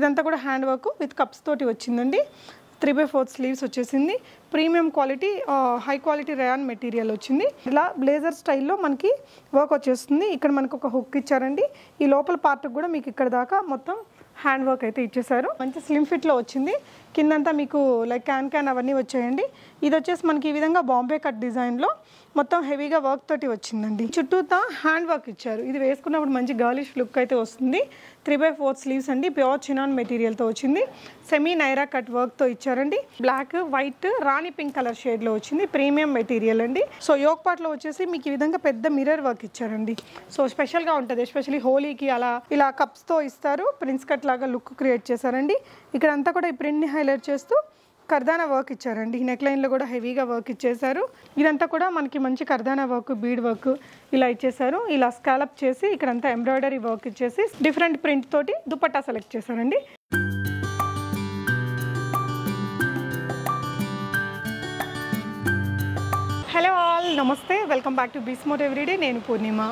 ఇదంతా కూడా hand work with cups తోటి వచ్చిందండి. త్రీ బై ఫోర్త్ స్లీవ్స్ వచ్చేసింది. Premium quality high quality rayon material వచ్చింది. ఇలా బ్లేజర్ స్టైల్లో మనకి వర్క్ వచ్చేస్తుంది. ఇక్కడ మనకు ఒక హుక్ ఇచ్చారండి. ఈ లోపల పార్ట్కి కూడా మీకు ఇక్కడ దాకా మొత్తం హ్యాండ్ వర్క్ అయితే ఇచ్చేసారు మంచి స్లిమ్ ఫిట్లో వచ్చింది. కిందంతా మీకు లైక్ క్యాన్ క్యాన్ అవన్నీ వచ్చాయండి. ఇది వచ్చేసి మనకి ఈ విధంగా బాంబే కట్ డిజైన్లో మొత్తం హెవీగా వర్క్ తోటి వచ్చిందండి. చుట్టూతా హ్యాండ్ వర్క్ ఇచ్చారు. ఇది వేసుకున్నప్పుడు మంచి గర్లిష్ లుక్ అయితే వస్తుంది. త్రీ బై ఫోర్త్ స్లీవ్స్ అండి. ప్యూర్ చినాన్ మెటీరియల్తో వచ్చింది. సెమీ నైరా కట్ వర్క్తో ఇచ్చారండి. Black white rani pink colour షేడ్లో వచ్చింది. ప్రీమియం మెటీరియల్ అండి. సో యోగ్ పాట్లో వచ్చేసి మీకు ఈ విధంగా పెద్ద మిర్రర్ వర్క్ ఇచ్చారండి. సో స్పెషల్గా ఉంటుంది. ఎస్పెషల్లీ హోలీకి అలా ఇలా కప్స్తో ఇస్తారు. ప్రిన్స్ కట్ లాగా లుక్ క్రియేట్ చేశారండి. ఇక్కడ అంతా కూడా ఈ ప్రింట్ని హైలైట్ చేస్తూ కర్దానా వర్క్ ఇచ్చారండి. ఈ నెక్ లైన్లో కూడా హెవీగా వర్క్ ఇచ్చేసారు ఇదంతా కూడా మనకి మంచి కర్దానా వర్క్ బీడ్ వర్క్ ఇలా ఇచ్చేసారు ఇలా స్కాలప్ చేసి ఇక్కడంతా ఎంబ్రాయిడరీ వర్క్ ఇచ్చేసి డిఫరెంట్ ప్రింట్ తోటి దుపట్టా సెలెక్ట్ చేశారండి. Namaste welcome back to Bismot everyday నేను పూర్ణిమ.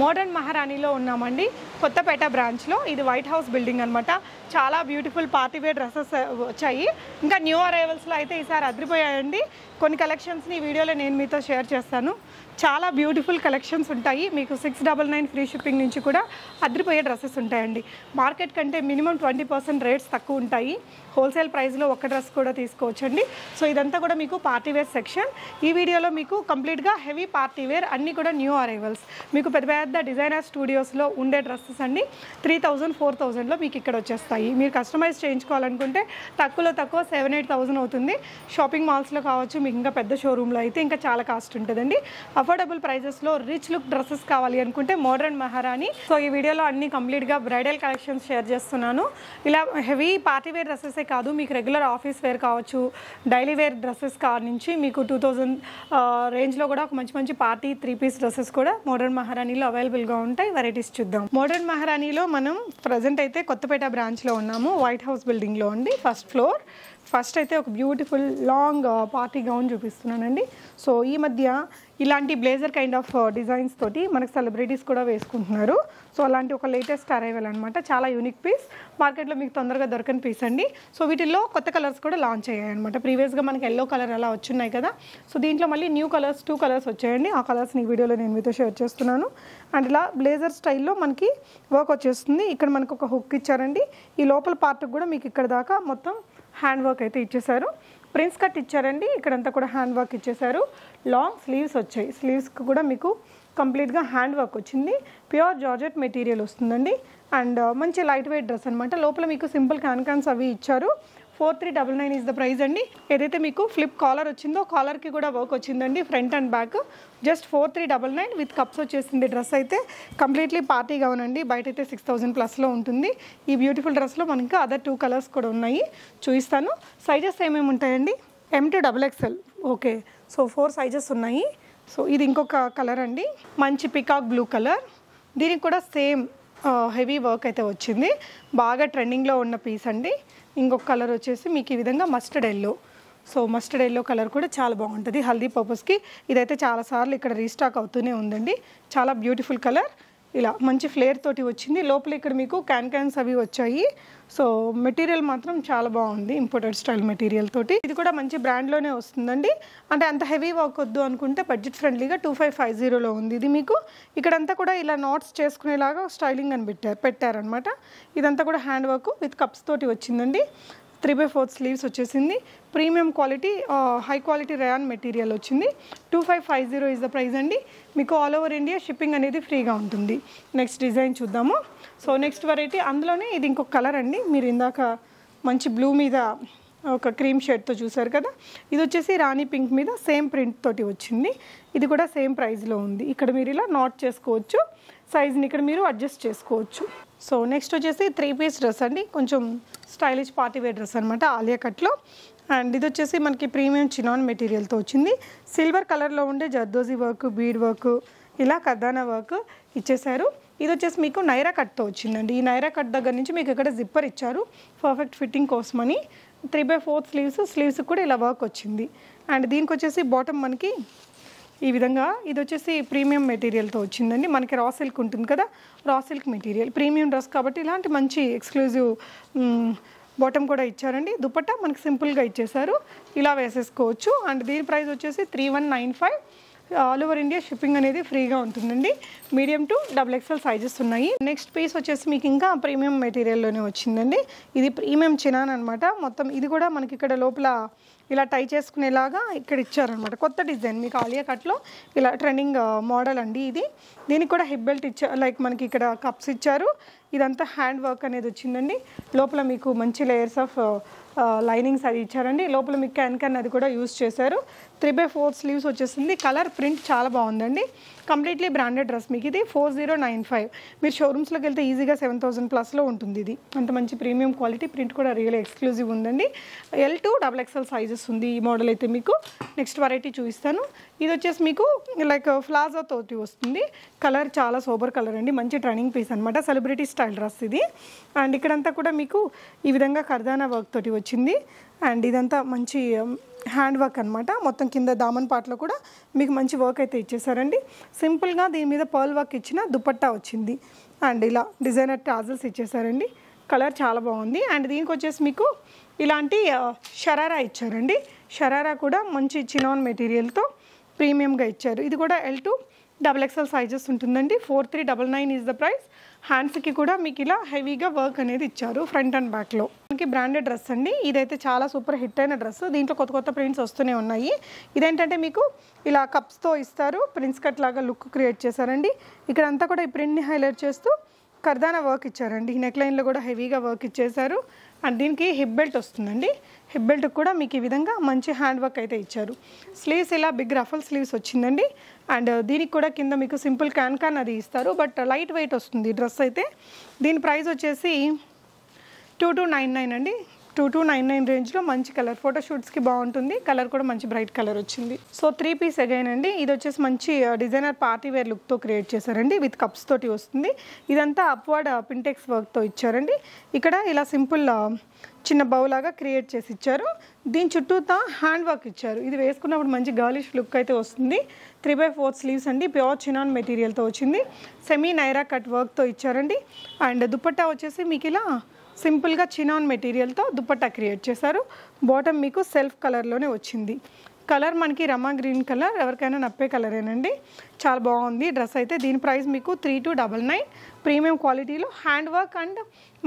మోడర్న్ మహారాణిలో ఉన్నామండి. కొత్తపేట బ్రాంచ్లో ఇది వైట్ హౌస్ బిల్డింగ్ అనమాట చాలా బ్యూటిఫుల్ పార్టీ వేర్ డ్రెస్సెస్ వచ్చాయి. ఇంకా న్యూ అరైవల్స్లో అయితే ఈసారి అదిరిపోయాయండి. కొన్ని కలెక్షన్స్ని ఈ వీడియోలో నేను మీతో షేర్ చేస్తాను. చాలా బ్యూటిఫుల్ కలెక్షన్స్ ఉంటాయి. మీకు six double nine free shipping నుంచి కూడా అదిరిపోయే డ్రెస్సెస్ ఉంటాయండి. మార్కెట్ కంటే మినిమం ట్వంటీ పర్సెంట్ రేట్స్ తక్కువ ఉంటాయి. హోల్సేల్ ప్రైస్లో ఒక డ్రెస్ కూడా తీసుకోవచ్చండి. సో ఇదంతా కూడా మీకు పార్టీ వేర్ సెక్షన్ ఈ వీడియోలో మీకు కంప్లీట్గా హెవీ పార్టీ వేర్ అన్నీ కూడా న్యూ అరైవల్స్ మీకు పెద్ద పెద్ద డిజైనర్ స్టూడియోస్లో ఉండే డ్రెస్సెస్ అండి. త్రీ థౌజండ్ ఫోర్ థౌజండ్లో మీకు ఇక్కడ వచ్చేస్తాయి. మీరు కస్టమైజ్ చేయించుకోవాలనుకుంటే తక్కువలో తక్కువ సెవెన్ ఎయిట్ థౌసండ్ అవుతుంది. షాపింగ్ మాల్స్లో కావచ్చు మీకు ఇంకా పెద్ద షోరూంలో అయితే ఇంకా చాలా కాస్ట్ ఉంటుందండి. అఫోర్డబుల్ ప్రైజెస్లో రిచ్ లుక్ డ్రెస్సెస్ కావాలి అనుకుంటే మోడర్న్ మహారాణి సో ఈ వీడియోలో అన్ని కంప్లీట్గా బ్రైడల్ కలెక్షన్స్ షేర్ చేస్తున్నాను. ఇలా హెవీ పార్టీ వేర్ డ్రెస్సెసే కాదు మీకు రెగ్యులర్ ఆఫీస్ వేర్ కావచ్చు డైలీ వేర్ డ్రెస్సెస్ కా నుంచి మీకు టూ థౌజండ్ రేంజ్లో కూడా ఒక మంచి మంచి పార్టీ త్రీ పీస్ డ్రెస్సెస్ కూడా మోడర్న్ మహారాణిలో అవైలబుల్గా ఉంటాయి. వెరైటీస్ చూద్దాం. మోడర్న్ మహారాణిలో మనం ప్రజెంట్ అయితే కొత్తపేట బ్రాంచ్లో ఉన్నాము. వైట్ హౌస్ బిల్డింగ్లో ఉంది ఫస్ట్ ఫ్లోర్ ఫస్ట్ అయితే ఒక బ్యూటిఫుల్ లాంగ్ పార్టీ గౌన్ చూపిస్తున్నానండి. సో ఈ మధ్య ఇలాంటి బ్లేజర్ కైండ్ ఆఫ్ డిజైన్స్ తోటి మనకు సెలబ్రిటీస్ కూడా వేసుకుంటున్నారు. సో అలాంటి ఒక లేటెస్ట్ అరైవల్ అనమాట చాలా యూనిక్ పీస్ మార్కెట్లో మీకు తొందరగా దొరకని పీస్ అండి. సో వీటిల్లో కొత్త కలర్స్ కూడా లాంచ్ అయ్యాయి అనమాట ప్రీవియస్గా మనకి ఎల్లో కలర్ అలా వచ్చున్నాయి కదా. సో దీంట్లో మళ్ళీ న్యూ కలర్స్ టూ కలర్స్ వచ్చాయండి. ఆ కలర్స్ ఈ వీడియోలో నేను మీతో షేర్ చేస్తున్నాను. అండ్ ఇలా బ్లేజర్ స్టైల్లో మనకి వర్క్ వచ్చేస్తుంది. ఇక్కడ మనకు ఒక హుక్ ఇచ్చారండి. ఈ లోపల పార్ట్కి కూడా మీకు ఇక్కడ దాకా మొత్తం హ్యాండ్ వర్క్ అయితే ఇచ్చేసారు ప్రిన్స్ కట్ ఇచ్చారండి. ఇక్కడంతా కూడా హ్యాండ్ వర్క్ ఇచ్చేసారు లాంగ్ స్లీవ్స్ వచ్చాయి. స్లీవ్స్కి కూడా మీకు కంప్లీట్గా హ్యాండ్ వర్క్ వచ్చింది. ప్యూర్ జార్జెట్ మెటీరియల్ వస్తుందండి. అండ్ uh, మంచి లైట్ వెయిట్ డ్రెస్ అనమాట లోపల మీకు సింపుల్ క్యాన్ క్యాన్స్ అవి ఇచ్చారు. Four three double nine is the price అండి. ఏదైతే మీకు ఫ్లిప్ కాలర్ వచ్చిందో కాలర్కి కూడా వర్క్ వచ్చిందండి front and back just four three double nine with cups వచ్చేసింది డ్రెస్ అయితే. కంప్లీట్లీ పార్టీ గౌన్ అండి. బయట అయితే సిక్స్ థౌసండ్ ప్లస్లో ఉంటుంది. ఈ బ్యూటిఫుల్ డ్రెస్లో మనకి అదర్ టూ కలర్స్ కూడా ఉన్నాయి. చూపిస్తాను. సైజెస్ ఏమేమి ఉంటాయండి? M to double XL okay so four sizes ఉన్నాయి. సో ఇది ఇంకొక కలర్ అండి. మంచి పికాక్ బ్లూ కలర్ దీనికి కూడా సేమ్ హెవీ వర్క్ అయితే వచ్చింది. బాగా ట్రెండింగ్లో ఉన్న పీస్ అండి. ఇంకొక కలర్ వచ్చేసి మీకు ఈ విధంగా mustard yellow so mustard yellow colour కూడా చాలా బాగుంటుంది. హల్దీ పర్పస్కి ఇదైతే చాలాసార్లు ఇక్కడ రీస్టాక్ అవుతూనే ఉందండి. చాలా బ్యూటిఫుల్ కలర్ ఇలా మంచి ఫ్లేర్ తోటి వచ్చింది. లోపల ఇక్కడ మీకు క్యాన్ క్యాన్స్ అవి వచ్చాయి. సో మెటీరియల్ మాత్రం చాలా బాగుంది ఇంపోర్టెడ్ స్టైల్ మెటీరియల్ తోటి. ఇది కూడా మంచి బ్రాండ్లోనే వస్తుందండి. అంటే అంత హెవీ వర్క్ వద్దు అనుకుంటే బడ్జెట్ ఫ్రెండ్లీగా టూ ఫైవ్ ఫైవ్ జీరోలో ఉంది ఇది మీకు. ఇక్కడంతా కూడా ఇలా నోట్స్ చేసుకునేలాగా స్టైలింగ్ అని పెట్టారు పెట్టారనమాట ఇదంతా కూడా హ్యాండ్ వర్క్ విత్ కప్స్ తోటి వచ్చిందండి. త్రీ బై ఫోర్త్ స్లీవ్స్ వచ్చేసింది. Premium quality high quality rayon material వచ్చింది. Two five five zero is the price అండి. మీకు ఆల్ ఓవర్ ఇండియా షిప్పింగ్ అనేది ఫ్రీగా ఉంటుంది. నెక్స్ట్ డిజైన్ చూద్దాము. సో నెక్స్ట్ వెరైటీ అందులోనే ఇది ఇంకొక కలర్ అండి. మీరు ఇందాక మంచి బ్లూ మీద ఒక క్రీమ్ షేడ్తో చూసారు కదా. ఇది వచ్చేసి రాణి పింక్ మీద సేమ్ ప్రింట్ తోటి వచ్చింది. ఇది కూడా సేమ్ ప్రైస్లో ఉంది. ఇక్కడ మీరు ఇలా నాట్ చేసుకోవచ్చు. సైజ్ని ఇక్కడ మీరు అడ్జస్ట్ చేసుకోవచ్చు. సో నెక్స్ట్ వచ్చేసి త్రీ పీస్ డ్రెస్ అండి. కొంచెం స్టైలిష్ పార్టీ వేర్ డ్రెస్ అనమాట ఆలియా కట్లో. అండ్ ఇది వచ్చేసి మనకి ప్రీమియం చినాన్ మెటీరియల్తో వచ్చింది. సిల్వర్ కలర్లో ఉండే జర్దోజీ వర్క్ బీడ్ వర్క్ ఇలా కర్దానా వర్క్ ఇచ్చేసారు ఇది వచ్చేసి మీకు నైరా కట్తో వచ్చిందండి. ఈ నైరా కట్ దగ్గర నుంచి మీకు ఇక్కడ జిప్పర్ ఇచ్చారు. పర్ఫెక్ట్ ఫిట్టింగ్ కోసమని three by fourth sleeves sleeves కూడా ఇలా వర్క్ వచ్చింది. అండ్ దీనికి వచ్చేసి బాటమ్ మనకి ఈ విధంగా ఇది వచ్చేసి ప్రీమియం మెటీరియల్తో వచ్చిందండి. మనకి రా సిల్క్ ఉంటుంది కదా raw silk material. Premium dress కాబట్టి ఇలాంటి మంచి ఎక్స్క్లూజివ్ బాటమ్ కూడా ఇచ్చారండి. దుపట్టా మనకి సింపుల్గా ఇచ్చేసారు ఇలా వేసేసుకోవచ్చు. అండ్ దీని ప్రైస్ వచ్చేసి three one nine five all over India shipping అనేది ఫ్రీగా ఉంటుందండి. Medium to double XL sizes ఉన్నాయి. నెక్స్ట్ పీస్ వచ్చేసి మీకు ఇంకా ప్రీమియం మెటీరియల్లోనే వచ్చిందండి. ఇది ప్రీమియం చినాన్ అనమాట మొత్తం ఇది కూడా మనకి ఇక్కడ లోపల ఇలా టై చేసుకునేలాగా ఇక్కడ ఇచ్చారనమాట కొత్త డిజైన్. మీకు ఆలియా కట్లో ఇలా ట్రెండింగ్ మోడల్ అండి ఇది. దీనికి కూడా హిప్ బెల్ట్ ఇచ్చారు లైక్ మనకి ఇక్కడ కప్స్ ఇచ్చారు. ఇదంతా హ్యాండ్ వర్క్ అనేది వచ్చిందండి. లోపల మీకు మంచి లేయర్స్ ఆఫ్ లైనింగ్స్ అది ఇచ్చారండి. లోపల మీకు క్యాన్ అది కూడా యూస్ చేశారు. త్రీ బై ఫోర్ స్లీవ్స్ వచ్చేసింది. కలర్ ప్రింట్ చాలా బాగుందండి. కంప్లీట్లీ బ్రాండెడ్ డ్రెస్ మీకు ఇది. ఫోర్ జీరో నైన్ ఫైవ్ మీరు షోరూమ్స్లోకి వెళ్తే ఈజీగా సెవెన్ థౌసండ్ ప్లస్లో ఉంటుంది ఇది. అంత మంచి ప్రీమియం క్వాలిటీ ప్రింట్ కూడా రియల్ ఎక్స్క్లూజివ్ ఉందండి. L to double XL sizes ఉంది ఈ మోడల్ అయితే మీకు. నెక్స్ట్ వెరైటీ చూపిస్తాను. ఇది వచ్చేసి మీకు లైక్ ఫ్లాజా uh, తోటి వస్తుంది. కలర్ చాలా సూపర్ కలర్ అండి. మంచి ట్రైనింగ్ పీస్ అనమాట సెలబ్రిటీ స్టైల్ డ్రెస్ ఇది. అండ్ ఇక్కడంతా కూడా మీకు ఈ విధంగా ఖర్దానా వర్క్ తోటి వచ్చింది. అండ్ ఇదంతా మంచి హ్యాండ్ వర్క్ అనమాట మొత్తం కింద దామన్ పాటలో కూడా మీకు మంచి వర్క్ అయితే ఇచ్చేసారండి. సింపుల్గా దీని మీద పర్ల్ వర్క్ ఇచ్చిన దుపట్టా వచ్చింది. అండ్ ఇలా డిజైనర్ టాజల్స్ ఇచ్చేసారండి. కలర్ చాలా బాగుంది. అండ్ దీనికి వచ్చేసి మీకు ఇలాంటి uh, షరారా ఇచ్చారండి. షరారా కూడా మంచి చినాన్ మెటీరియల్తో ప్రీమియంగా ఇచ్చారు. ఇది కూడా L to double XL sizes ఉంటుందండి. Four three double nine is the price హ్యాండ్స్కి కూడా మీకు ఇలా హెవీగా వర్క్ అనేది ఇచ్చారు ఫ్రంట్ అండ్ బ్యాక్లో మనకి బ్రాండెడ్ డ్రెస్ అండి. ఇదైతే చాలా సూపర్ హిట్ అయిన డ్రెస్ దీంట్లో కొత్త కొత్త ప్రింట్స్ వస్తూనే ఉన్నాయి. ఇదేంటంటే మీకు ఇలా కప్స్తో ఇస్తారు. ప్రిన్స్ కట్ లాగా లుక్ క్రియేట్ చేశారండి. ఇక్కడ అంతా కూడా ఈ ప్రింట్ని హైలైట్ చేస్తూ కర్దానా వర్క్ ఇచ్చారండి. ఈ నెక్లైన్లో కూడా హెవీగా వర్క్ ఇచ్చేసారు అండ్ దీనికి హిప్ బెల్ట్ వస్తుందండి. హిప్ బెల్ట్ కూడా మీకు ఈ విధంగా మంచి హ్యాండ్ వర్క్ అయితే ఇచ్చారు. స్లీవ్స్ ఇలా బిగ్ రఫల్ స్లీవ్స్ వచ్చిందండి. అండ్ దీనికి కూడా కింద మీకు సింపుల్ క్యాన్ క్యాన్ అది ఇస్తారు. బట్ లైట్ వెయిట్ వస్తుంది డ్రెస్ అయితే. దీని ప్రైస్ వచ్చేసి టూ టూ నైన్ నైన్ అండి. టూ టూ నైన్ నైన్ రేంజ్లో మంచి కలర్ ఫోటోషూట్స్కి బాగుంటుంది. కలర్ కూడా మంచి బ్రైట్ కలర్ వచ్చింది. సో త్రీ పీస్ అగైన్ అండి. ఇది వచ్చేసి మంచి డిజైనర్ పార్టీ వేర్ లుక్తో క్రియేట్ చేశారండి. విత్ కప్స్ తోటి వస్తుంది. ఇదంతా అప్వర్డ్ పింటెక్స్ వర్క్తో ఇచ్చారండి. ఇక్కడ ఇలా సింపుల్ చిన్న బౌలాగా క్రియేట్ చేసి ఇచ్చారు. దీని చుట్టూతా హ్యాండ్ వర్క్ ఇచ్చారు. ఇది వేసుకున్నప్పుడు మంచి గర్లిష్ లుక్ అయితే వస్తుంది. త్రీ బై ఫోర్త్ స్లీవ్స్ అండి. ప్యూర్ చినాన్ మెటీరియల్తో వచ్చింది. సెమీ నైరా కట్ వర్క్తో ఇచ్చారండి. అండ్ దుపట్టా వచ్చేసి మీకు ఇలా సింపుల్గా చినాన్ మెటీరియల్తో దుపట్టా క్రియేట్ చేశారు. బాటమ్ మీకు సెల్ఫ్ కలర్లోనే వచ్చింది. కలర్ మనకి రమా గ్రీన్ కలర్ ఎవరికైనా నప్పే కలరేనండి. చాలా బాగుంది డ్రెస్ అయితే. దీని ప్రైస్ మీకు three two double nine. Premium క్వాలిటీలో హ్యాండ్ వర్క్ అండ్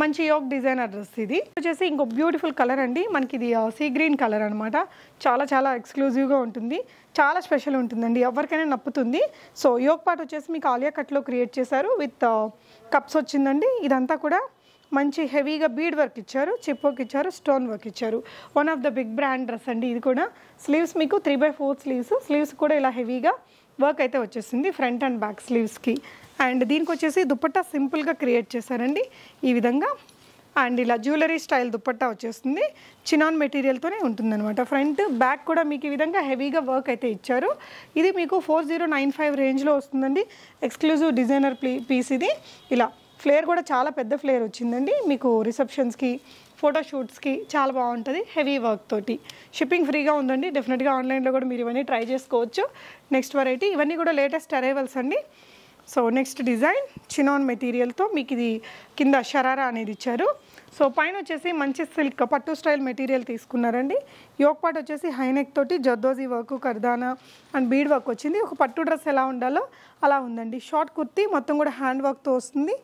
మంచి యోగ్ డిజైనర్ డ్రెస్ ఇది. వచ్చేసి ఇంకో బ్యూటిఫుల్ కలర్ అండి. మనకి ఇది సీ గ్రీన్ కలర్ అనమాట చాలా చాలా ఎక్స్క్లూజివ్గా ఉంటుంది. చాలా స్పెషల్ ఉంటుందండి. ఎవరికైనా నప్పుతుంది. సో యోగ్ పార్ట్ వచ్చేసి మీకు ఆలియా కట్లో క్రియేట్ చేశారు. విత్ కప్స్ వచ్చిందండి. ఇదంతా కూడా మంచి హెవీగా బీడ్ వర్క్ ఇచ్చారు చిప్ వర్క్ ఇచ్చారు స్టోన్ వర్క్ ఇచ్చారు. One of the big brand dress అండి ఇది కూడా. స్లీవ్స్ మీకు three by four sleeves sleeves కూడా ఇలా హెవీగా వర్క్ అయితే వచ్చేసింది ఫ్రంట్ అండ్ బ్యాక్ స్లీవ్స్కి అండ్ దీనికి వచ్చేసి దుపట్టా సింపుల్గా క్రియేట్ చేశారండి ఈ విధంగా. అండ్ ఇలా జ్యువెలరీ స్టైల్ దుపట్టా వచ్చేస్తుంది. చినాన్ మెటీరియల్తోనే ఉంటుందన్నమాట. ఫ్రంట్ బ్యాక్ కూడా మీకు ఈ విధంగా హెవీగా వర్క్ అయితే ఇచ్చారు. ఇది మీకు ఫోర్ జీరో నైన్ ఫైవ్ రేంజ్లో వస్తుందండి. ఎక్స్క్లూజివ్ డిజైనర్ ప్లీ పీస్ ఇది. ఇలా ఫ్లేర్ కూడా చాలా పెద్ద ఫ్లేర్ వచ్చిందండి. మీకు రిసెప్షన్స్కి ఫోటోషూట్స్కి చాలా బాగుంటుంది హెవీ వర్క్ తోటి. షిప్పింగ్ ఫ్రీగా ఉందండి. డెఫినెట్గా ఆన్లైన్లో కూడా మీరు ఇవన్నీ ట్రై చేసుకోవచ్చు. నెక్స్ట్ వెరైటీ ఇవన్నీ కూడా లేటెస్ట్ అరైవల్స్ అండి. సో నెక్స్ట్ డిజైన్ చినాన్ మెటీరియల్తో మీకు ఇది కింద షరారా అనేది ఇచ్చారు. సో పైన వచ్చేసి మంచి సిల్క్ పట్టు స్టైల్ మెటీరియల్ తీసుకున్నారండి. యోక్ పాట్ వచ్చేసి హైనెక్ తోటి zardozi work kardana and bead work వచ్చింది. ఒక పట్టు డ్రెస్ ఎలా ఉండాలో అలా ఉందండి. షార్ట్ కుర్తీ మొత్తం కూడా హ్యాండ్ వర్క్తో వస్తుంది.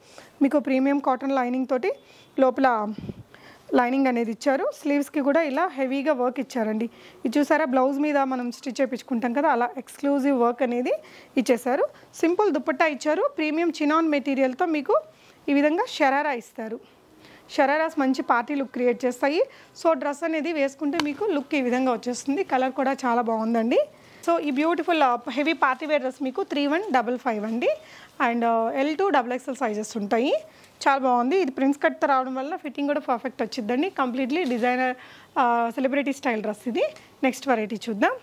మీకు ప్రీమియం కాటన్ లైనింగ్ తోటి లోపల లైనింగ్ అనేది ఇచ్చారు. స్లీవ్స్కి కూడా ఇలా హెవీగా వర్క్ ఇచ్చారండి. ఇది చూసారా? బ్లౌజ్ మీద మనం స్టిచ్ చేయించుకుంటాం కదా అలా ఎక్స్క్లూజివ్ వర్క్ అనేది ఇచ్చేసారు సింపుల్ దుపట్టా ఇచ్చారు. ప్రీమియం చినాన్ మెటీరియల్తో మీకు ఈ విధంగా షరారా ఇస్తారు. షరారాస్ మంచి పార్టీ లుక్ క్రియేట్ చేస్తాయి. సో డ్రెస్ అనేది వేసుకుంటే మీకు లుక్ ఈ విధంగా వచ్చేస్తుంది. కలర్ కూడా చాలా బాగుందండి. సో ఈ beautiful heavy party wear dress మీకు త్రీ వన్ డబల్ ఫైవ్ అండి. And L to double XL sizes ఉంటాయి. చాలా బాగుంది. ఇది ప్రిన్స్ కట్ రావడం వల్ల ఫిట్టింగ్ కూడా పర్ఫెక్ట్ వచ్చిందండి. Completely designer celebrity style dress ఇది. నెక్స్ట్ వెరైటీ చూద్దాం.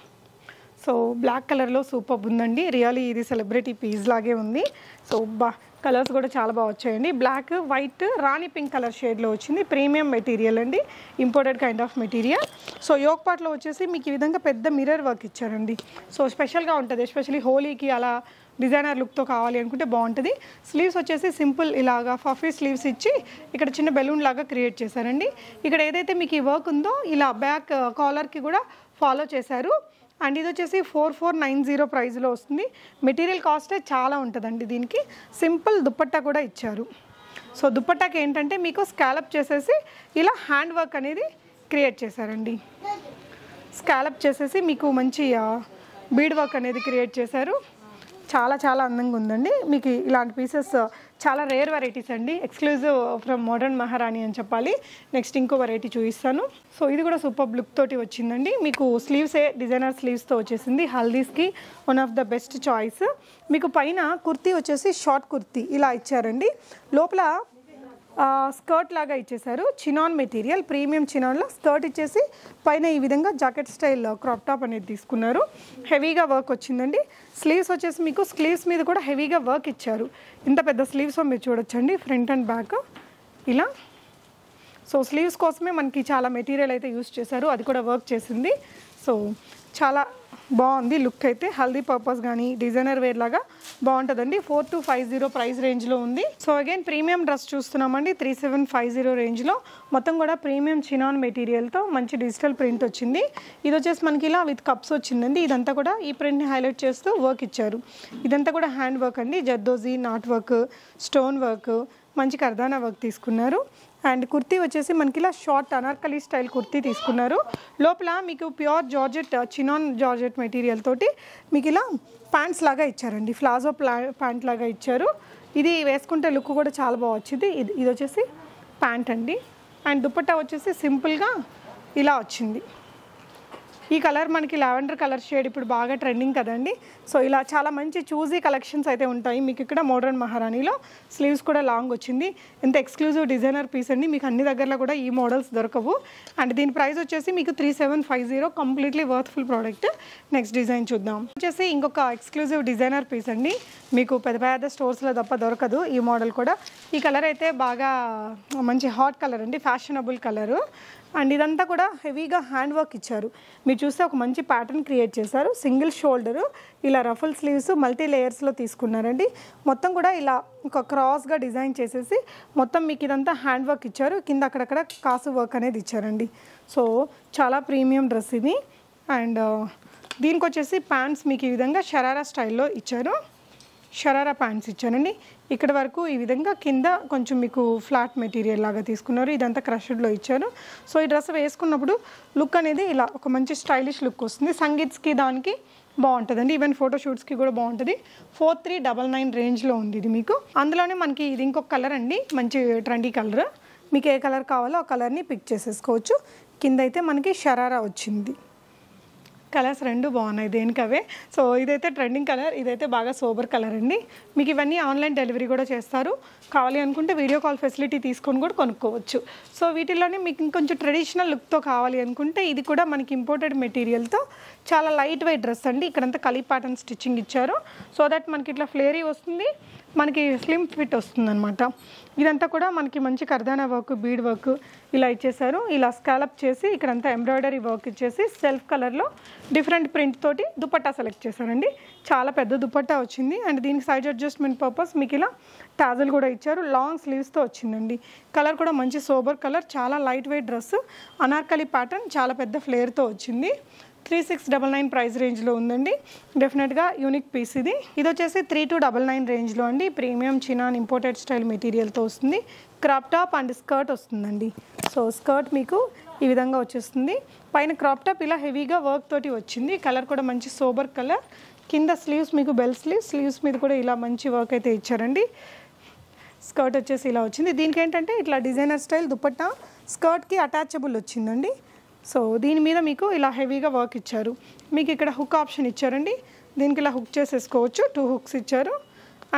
సో బ్లాక్ కలర్లో సూపర్ ఉందండి. రియలీ ఇది సెలబ్రిటీ పీస్ లాగే ఉంది. సో బా కలర్స్ కూడా చాలా బాగా వచ్చాయండి. Black white rani pink colour షేడ్లో వచ్చింది. ప్రీమియం మెటీరియల్ అండి. Imported kind of material so yoke పార్ట్లో వచ్చేసి మీకు ఈ విధంగా పెద్ద మిర్రర్ వర్క్ ఇచ్చారండి. సో స్పెషల్గా ఉంటుంది. ఎస్పెషల్లీ హోలీకి అలా డిజైనర్ లుక్తో కావాలి అనుకుంటే బాగుంటుంది. స్లీవ్స్ వచ్చేసి సింపుల్ ఇలాగా ఫఫీ స్లీవ్స్ ఇచ్చి ఇక్కడ చిన్న బెలూన్ లాగా క్రియేట్ చేశారండి. ఇక్కడ ఏదైతే మీకు ఈ వర్క్ ఉందో ఇలా బ్యాక్ కాలర్కి uh, కూడా ఫాలో చేశారు. అండ్ ఇది వచ్చేసి ఫోర్ ఫోర్ నైన్ జీరో ప్రైస్లో వస్తుంది. మెటీరియల్ కాస్టే చాలా ఉంటుందండి దీనికి. సింపుల్ దుప్పట్టా కూడా ఇచ్చారు. సో దుప్పట్టాకి ఏంటంటే మీకు స్కాలప్ చేసేసి ఇలా హ్యాండ్ వర్క్ అనేది క్రియేట్ చేశారండి. స్కాలప్ చేసేసి మీకు మంచి బీడ్ వర్క్ అనేది క్రియేట్ చేశారు. చాలా చాలా అందంగా ఉందండి. మీకు ఇలాంటి పీసెస్ చాలా రేర్ వెరైటీస్ అండి. ఎక్స్క్లూజివ్ ఫ్రమ్ మోడర్న్ మహారాణి అని చెప్పాలి. నెక్స్ట్ ఇంకో వెరైటీ చూపిస్తాను. సో ఇది కూడా సూపర్ లుక్ తోటి వచ్చిందండి. మీకు స్లీవ్సే డిజైనర్ స్లీవ్స్తో వచ్చేసింది. హల్దీస్కి one of the best choice మీకు పైన కుర్తీ వచ్చేసి షార్ట్ కుర్తీ ఇలా ఇచ్చారండి. లోపల స్కర్ట్ లాగా ఇచ్చేసారు చినాన్ మెటీరియల్ ప్రీమియం చినాన్లో స్కర్ట్ ఇచ్చేసి పైన ఈ విధంగా జాకెట్ స్టైల్ క్రాప్ టాప్ అనేది తీసుకున్నారు. హెవీగా వర్క్ వచ్చిందండి. స్లీవ్స్ వచ్చేసి మీకు స్లీవ్స్ మీద కూడా హెవీగా వర్క్ ఇచ్చారు. ఇంత పెద్ద స్లీవ్స్ మీరు చూడొచ్చండి ఫ్రంట్ అండ్ బ్యాక్ ఇలా. సో స్లీవ్స్ కోసమే మనకి చాలా మెటీరియల్ అయితే యూస్ చేశారు. అది కూడా వర్క్ చేసింది. సో చాలా బాగుంది. లుక్ అయితే హల్దీ పర్పస్ కానీ డిజైనర్ వేర్ లాగా బాగుంటుందండి. Four two five zero price రేంజ్లో ఉంది. సో అగైన్ ప్రీమియం డ్రెస్ చూస్తున్నామండి. త్రీ సెవెన్ ఫైవ్ జీరో రేంజ్లో మొత్తం కూడా ప్రీమియం చినాన్ మెటీరియల్తో మంచి డిజిటల్ ప్రింట్ వచ్చింది. ఇది వచ్చేసి మనకి ఇలా విత్ కప్స్ వచ్చిందండి. ఇదంతా కూడా ఈ ప్రింట్ని హైలైట్ చేస్తూ వర్క్ ఇచ్చారు. ఇదంతా కూడా హ్యాండ్ వర్క్ అండి. Zardozi knot work stone work మంచి కర్దానా వర్క్ తీసుకున్నారు. అండ్ కుర్తీ వచ్చేసి మనకి ఇలా షార్ట్ అనార్కలి స్టైల్ కుర్తీ తీసుకున్నారు. లోపల మీకు pure georgette chinon georgette material తోటి మీకు ఇలా ప్యాంట్స్ లాగా ఇచ్చారండి. ఫ్లాజో ప్లా ప్యాంట్ లాగా ఇచ్చారు. ఇది వేసుకుంటే లుక్ కూడా చాలా బాగా వచ్చింది. ఇది ఇది వచ్చేసి ప్యాంట్ అండి. అండ్ దుప్పట్టా వచ్చేసి సింపుల్గా ఇలా వచ్చింది. ఈ కలర్ మనకి లావెండర్ కలర్ షేడ్ ఇప్పుడు బాగా ట్రెండింగ్ కదండి. సో ఇలా చాలా మంచి చూజీ కలెక్షన్స్ అయితే ఉంటాయి. మీకు ఇక్కడ మోడర్న్ మహారాణిలో స్లీవ్స్ కూడా లాంగ్ వచ్చింది. ఎంత ఎక్స్క్లూజివ్ డిజైనర్ పీస్ అండి. మీకు అన్ని దగ్గరలో కూడా ఈ మోడల్స్ దొరకవు. అండ్ దీని ప్రైస్ వచ్చేసి మీకు three seven five zero completely worthful product. Next design చూద్దాం. వచ్చేసి ఇంకొక ఎక్స్క్లూజివ్ డిజైనర్ పీస్ అండి. మీకు పెద్ద పెద్ద స్టోర్స్లో తప్ప దొరకదు ఈ మోడల్ కూడా. ఈ కలర్ అయితే బాగా మంచి హాట్ కలర్ అండి. Fashionable colour. అండ్ ఇదంతా కూడా హెవీగా హ్యాండ్ వర్క్ ఇచ్చారు. మీరు చూస్తే ఒక మంచి ప్యాటర్న్ క్రియేట్ చేశారు. సింగిల్ షోల్డరు ఇలా రఫల్ స్లీవ్స్ మల్టీ లేయర్స్లో తీసుకున్నారండి. మొత్తం కూడా ఇలా ఒక క్రాస్గా డిజైన్ చేసేసి మొత్తం మీకు ఇదంతా హ్యాండ్ వర్క్ ఇచ్చారు. కింద అక్కడక్కడ కాసు వర్క్ అనేది ఇచ్చారండి. సో చాలా ప్రీమియం డ్రెస్ ఇది. అండ్ uh, దీనికి వచ్చేసి ప్యాంట్స్ మీకు ఈ విధంగా షరారా స్టైల్లో ఇచ్చారు. షరారా ప్యాంట్స్ ఇచ్చానండి. ఇక్కడ వరకు ఈ విధంగా కింద కొంచెం మీకు ఫ్లాట్ మెటీరియల్ లాగా తీసుకున్నారు. ఇదంతా క్రష్డ్లో ఇచ్చారు సో ఈ డ్రెస్ వేసుకున్నప్పుడు లుక్ అనేది ఇలా ఒక మంచి స్టైలిష్ లుక్ వస్తుంది. సంగీత్స్కి దానికి బాగుంటుందండి. ఈవెన్ ఫోటోషూట్స్కి కూడా బాగుంటుంది. ఫోర్ త్రీ డబల్ నైన్ రేంజ్లో ఉంది ఇది మీకు. అందులోనే మనకి ఇది ఇంకొక కలర్ అండి. మంచి ట్రెండీ కలర్. మీకు ఏ కలర్ కావాలో ఆ కలర్ని పిక్ చేసేసుకోవచ్చు. కింద అయితే మనకి షరారా వచ్చింది. కలర్స్ రెండు బాగున్నాయి దేనికవే. సో ఇదైతే ట్రెండింగ్ కలర్ ఇదైతే బాగా సోబర్ కలర్ అండి. మీకు ఇవన్నీ ఆన్లైన్ డెలివరీ కూడా చేస్తారు. కావాలి అనుకుంటే వీడియో కాల్ ఫెసిలిటీ తీసుకొని కూడా కొనుక్కోవచ్చు. సో వీటిలోనే మీకు ఇంకొంచెం ట్రెడిషనల్ లుక్తో కావాలి అనుకుంటే ఇది కూడా మనకి ఇంపోర్టెడ్ మెటీరియల్తో చాలా లైట్ వెయిట్ డ్రెస్ అండి. ఇక్కడంతా కలీ ప్యాటర్న్ స్టిచ్చింగ్ ఇచ్చారు. సో దట్ మనకి ఇట్లా ఫ్లేరీ వస్తుంది. మనకి స్లిమ్ ఫిట్ వస్తుందన్నమాట. ఇదంతా కూడా మనకి మంచి కర్దానా వర్క్ బీడ్ వర్క్ ఇలా ఇచ్చేసారు ఇలా స్కాలప్ చేసి ఇక్కడంతా ఎంబ్రాయిడరీ వర్క్ ఇచ్చేసి సెల్ఫ్ కలర్లో డిఫరెంట్ ప్రింట్ తోటి దుపట్టా సెలెక్ట్ చేశారండి. చాలా పెద్ద దుపట్టా వచ్చింది. అండ్ దీనికి సైజ్ అడ్జస్ట్మెంట్ పర్పస్ మీకు ఇలా టాజల్ కూడా ఇచ్చారు. లాంగ్ స్లీవ్స్తో వచ్చిందండి. కలర్ కూడా మంచి సోబర్ కలర్ చాలా light weight dress Anarkali pattern చాలా పెద్ద ఫ్లేర్తో వచ్చింది. Three six double nine price రేంజ్లో ఉందండి. డెఫినెట్గా యూనిక్ పీస్ ఇది ఇది వచ్చేసి త్రీ టూ డబల్ నైన్ రేంజ్లో అండి. ప్రీమియం చినాన్ ఇంపోర్టెడ్ స్టైల్ మెటీరియల్తో వస్తుంది. క్రాప్ టాప్ అండ్ స్కర్ట్ వస్తుందండి. సో స్కర్ట్ మీకు ఈ విధంగా వచ్చేస్తుంది. పైన క్రాప్ టాప్ ఇలా హెవీగా వర్క్ తోటి వచ్చింది. కలర్ కూడా మంచి సోబర్ కలర్. కింద స్లీవ్స్ మీకు బెల్ స్లీవ్స్ స్లీవ్స్ మీద కూడా ఇలా మంచి వర్క్ అయితే ఇచ్చారండి. స్కర్ట్ వచ్చేసి ఇలా వచ్చింది. దీనికి ఏంటంటే ఇట్లా డిజైనర్ స్టైల్ దుపట్టా స్కర్ట్కి అటాచబుల్ వచ్చిందండి. సో దీని మీద మీకు ఇలా హెవీగా వర్క్ ఇచ్చారు. మీకు ఇక్కడ హుక్ ఆప్షన్ ఇచ్చారండి. దీనికి ఇలా హుక్ చేసేసుకోవచ్చు. టూ హుక్స్ ఇచ్చారు.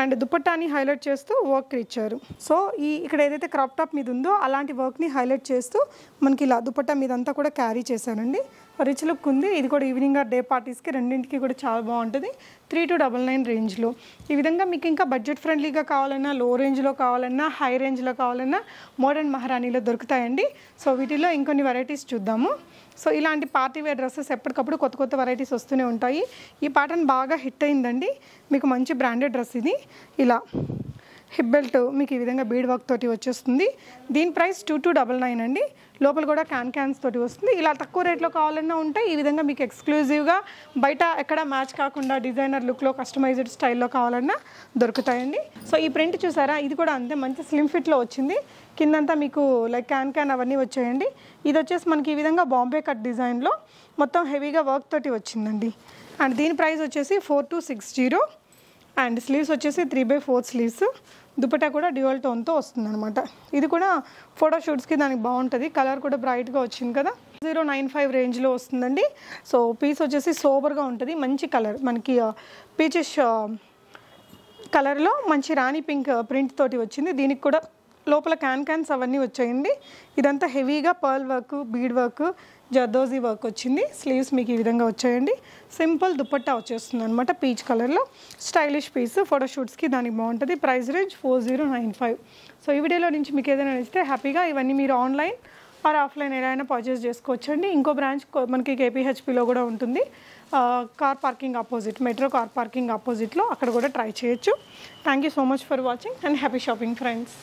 అండ్ దుపట్టాని హైలైట్ చేస్తూ వర్క్ ఇచ్చారు. సో ఈ ఇక్కడ ఏదైతే క్రాప్ టాప్ మీద ఉందో అలాంటి వర్క్ని హైలైట్ చేస్తూ మనకి ఇలా దుపట్టా మీదంతా కూడా క్యారీ చేశానండి రిచ్ లుక్ ఉంది ఇది కూడా ఈవినింగ్ ఆర్ డే పార్టీస్కి రెండింటికి కూడా చాలా బాగుంటుంది. త్రీ టు డబల్ నైన్ రేంజ్లో. ఈ విధంగా మీకు ఇంకా బడ్జెట్ ఫ్రెండ్లీగా కావాలన్నా లో రేంజ్లో కావాలన్నా హై రేంజ్లో కావాలన్నా మోడర్న్ మహారాణిలో దొరుకుతాయండి. సో వీటిలో ఇంకొన్ని వెరైటీస్ చూద్దాము. సో ఇలాంటి పార్టీ వేర్ డ్రెస్సెస్ ఎప్పటికప్పుడు కొత్త కొత్త వెరైటీస్ వస్తూనే ఉంటాయి. ఈ ప్యాటర్న్ బాగా హిట్ అయిందండి. మీకు మంచి బ్రాండెడ్ డ్రెస్ ఇది. ఇలా. హిప్ బెల్ట్ మీకు ఈ విధంగా బీడ్ వర్క్ తోటి వచ్చేస్తుంది. దీని price two two double nine అండి. లోపల కూడా క్యాన్ క్యాన్స్ తోటి వస్తుంది. ఇలా తక్కువ రేట్లో కావాలన్నా ఉంటే ఈ విధంగా మీకు ఎక్స్క్లూజివ్గా బయట ఎక్కడ మ్యాచ్ కాకుండా డిజైనర్ లుక్లో కస్టమైజ్డ్ స్టైల్లో కావాలన్నా దొరుకుతాయండి. సో ఈ ప్రింట్ చూసారా? ఇది కూడా అంతే మంచి స్లిమ్ ఫిట్లో వచ్చింది. కిందంతా మీకు లైక్ క్యాన్ క్యాన్ అవన్నీ వచ్చాయండి. ఇది వచ్చేసి మనకి ఈ విధంగా బాంబే కట్ డిజైన్లో మొత్తం హెవీగా వర్క్ తోటి వచ్చిందండి. అండ్ దీని ప్రైస్ వచ్చేసి four two six zero and sleeves వచ్చేసి three by four sleeves. Dupatta కూడా డ్యూయల్ టోన్తో వస్తుంది అనమాట ఇది కూడా ఫోటో షూట్స్కి దానికి బాగుంటుంది. కలర్ కూడా బ్రైట్గా వచ్చింది కదా. జీరో నైన్ ఫైవ్ రేంజ్లో వస్తుందండి. సో పీస్ వచ్చేసి సోబర్గా ఉంటుంది. మంచి కలర్. మనకి పీచెస్ కలర్లో మంచి రాణి పింక్ ప్రింట్ తోటి వచ్చింది. దీనికి కూడా లోపల క్యాన్ క్యాన్స్ అవన్నీ వచ్చాయండి. ఇదంతా హెవీగా pearl work bead work zardozi work వచ్చింది. స్లీవ్స్ మీకు ఈ విధంగా వచ్చాయండి. సింపుల్ దుపట్టా వచ్చేస్తుంది అనమాట పీచ్ కలర్లో. స్టైలిష్ పీస్ ఫోటోషూట్స్కి దానికి బాగుంటుంది. Price range four zero nine five. So ఈ వీడియోలో నుంచి మీకు ఏదైనా నచ్చితే హ్యాపీగా ఇవన్నీ మీరు ఆన్లైన్ ఆర్ ఆఫ్లైన్ ఎలా అయినా పర్చేస్ చేసుకోవచ్చండి. ఇంకో బ్రాంచ్ మనకి కేపీహెచ్పిలో కూడా ఉంటుంది. Car parking opposite metro car parking ఆపోజిట్లో అక్కడ కూడా ట్రై చేయొచ్చు. Thank you so much for watching and happy shopping friends.